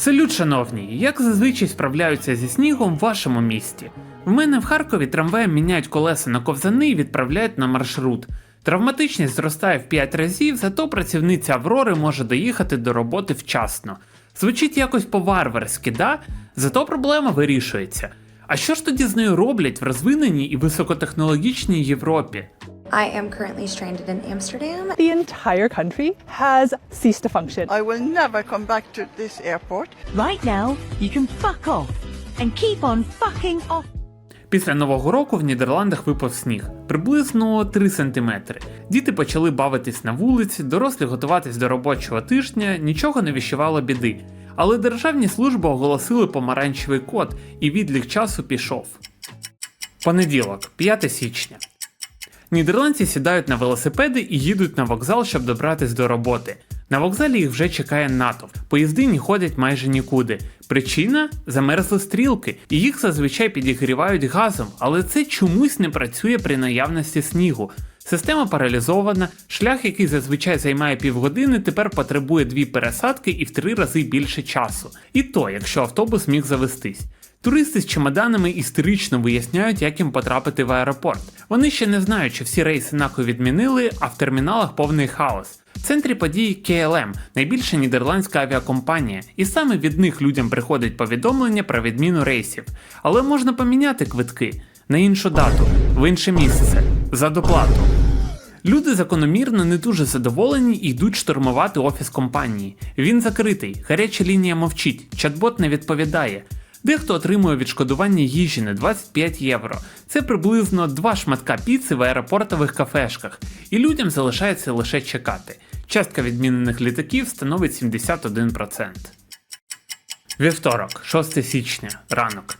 Салют, шановні! Як зазвичай справляються зі снігом в вашому місті? В мене в Харкові трамваєм міняють колеса на ковзани і відправляють на маршрут. Травматичність зростає в 5 разів, зато працівниця Аврори може доїхати до роботи вчасно. Звучить якось по-варварськи, да? Зато проблема вирішується. А що ж тоді з нею роблять в розвиненій і високотехнологічній Європі? I am currently stranded in Amsterdam. The entire country has ceased to function. I will never come back to this airport. Right now, you can fuck off and keep on fucking off. Після нового року в Нідерландах випав сніг приблизно 3 см. Діти почали бавитись на вулиці, дорослі готуватись до робочого тижня, нічого не віщувало біди. Але державні служби оголосили помаранчевий код, і відлік часу пішов. Понеділок, 5 січня. Нідерландці сідають на велосипеди і їдуть на вокзал, щоб добратись до роботи. На вокзалі їх вже чекає натовп. Поїзди не ходять майже нікуди. Причина замерзли стрілки, і їх зазвичай підігрівають газом, але це чомусь не працює при наявності снігу. Система паралізована, шлях, який зазвичай займає півгодини, тепер потребує дві пересадки і в три рази більше часу. І то, якщо автобус міг завестись. Туристи з чемоданами історично виясняють, як їм потрапити в аеропорт. Вони ще не знають, чи всі рейси НАКО відмінили, а в терміналах повний хаос. В центрі подій KLM – найбільша нідерландська авіакомпанія, і саме від них людям приходить повідомлення про відміну рейсів. Але можна поміняти квитки на іншу дату, в інше місце, за доплату. Люди закономірно не дуже задоволені і йдуть штурмувати офіс компанії. Він закритий, гаряча лінія мовчить, чат-бот не відповідає. Дехто отримує відшкодування їжі на 25 євро. Це приблизно два шматка піци в аеропортових кафешках, і людям залишається лише чекати. Частка відмінених літаків становить 71%. Вівторок, 6 січня, ранок.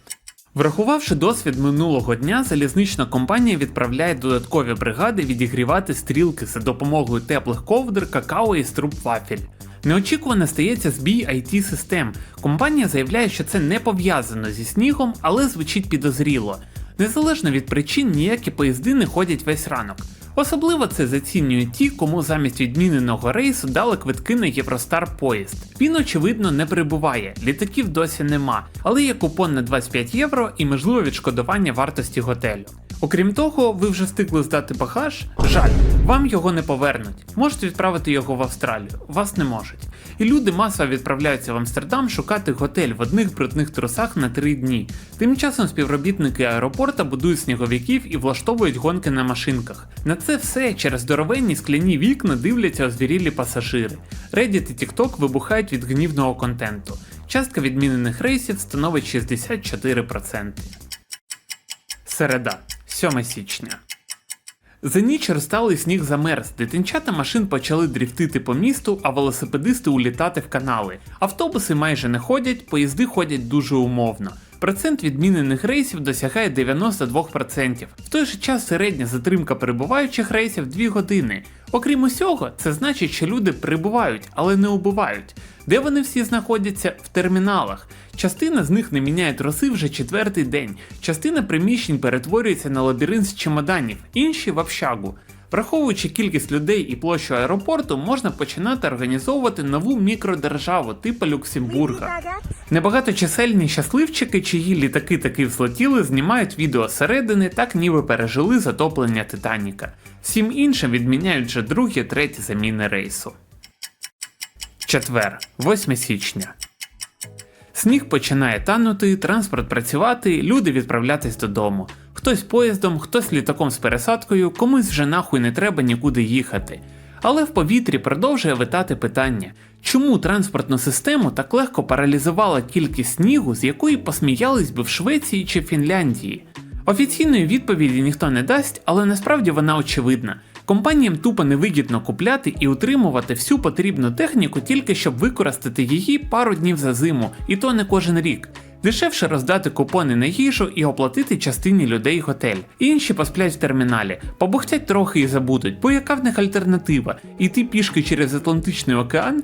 Врахувавши досвід минулого дня, залізнична компанія відправляє додаткові бригади відігрівати стрілки за допомогою теплих ковдр, какао і струб вафель. Неочікувано стається збій it систем. Компанія заявляє, що це не пов'язано зі снігом, але звучить підозріло. Незалежно від причин, ніякі поїзди не ходять весь ранок. Особливо це зацінюють ті, кому замість відміненого рейсу дали квитки на Євростар поїзд. Він, очевидно, не прибуває, літаків досі нема, але є купон на 25 євро і можливе відшкодування вартості готелю. Окрім того, ви вже встигли здати багаж? Жаль, вам його не повернуть. Можете відправити його в Австралію, вас не можуть. І люди масово відправляються в Амстердам шукати готель в одних брудних трусах на три дні. Тим часом співробітники аеропорта будують сніговиків і влаштовують гонки на машинках. На це все через здоровенні скляні вікна дивляться озвірілі пасажири. Reddit і TikTok вибухають від гнівного контенту. Частка відмінених рейсів становить 64%. Середа, 7 січня. За ніч розталий сніг замерз, дитинчата машин почали дріфтити по місту, а велосипедисти улітати в канали. Автобуси майже не ходять, поїзди ходять дуже умовно. Процент відмінених рейсів досягає 92%. В той же час середня затримка перебуваючих рейсів 2 години. Окрім усього, це значить, що люди прибувають, але не убувають. Де вони всі знаходяться? В терміналах. Частина з них не міняє троси вже четвертий день, частина приміщень перетворюється на лабіринт з чемоданів, інші в общагу. Враховуючи кількість людей і площу аеропорту, можна починати організовувати нову мікродержаву типу Люксембурга. Небагаточисельні щасливчики, чиї літаки таки взлетіли, знімають відео зсередини, так ніби пережили затоплення Титаніка. Всім іншим відміняють вже другі, треті заміни рейсу. Четвер, 8 січня. Сніг починає танути, транспорт працювати, люди відправлятись додому. Хтось поїздом, хтось літаком з пересадкою, комусь вже нахуй не треба нікуди їхати. Але в повітрі продовжує витати питання, чому транспортну систему так легко паралізувала кількість снігу, з якої посміялись би в Швеції чи Фінляндії. Офіційної відповіді ніхто не дасть, але насправді вона очевидна. Компаніям тупо невигідно купляти і утримувати всю потрібну техніку тільки щоб використати її пару днів за зиму, і то не кожен рік. Дешевше роздати купони на їжу і оплатити частині людей готель. Інші посплять в терміналі, побухтять трохи і забудуть, бо яка в них альтернатива? Іти пішки через Атлантичний океан?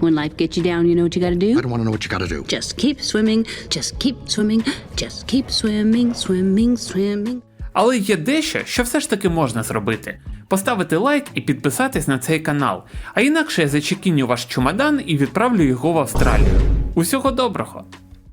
When life gets you down, you know what you gotta do? I don't want to know what you got to do. Just keep swimming, just keep swimming, just keep swimming, swimming, swimming. Але є дещо, що все ж таки можна зробити: поставити лайк і підписатись на цей канал. А інакше я зачекіню ваш чемодан і відправлю його в Австралію. Усього доброго!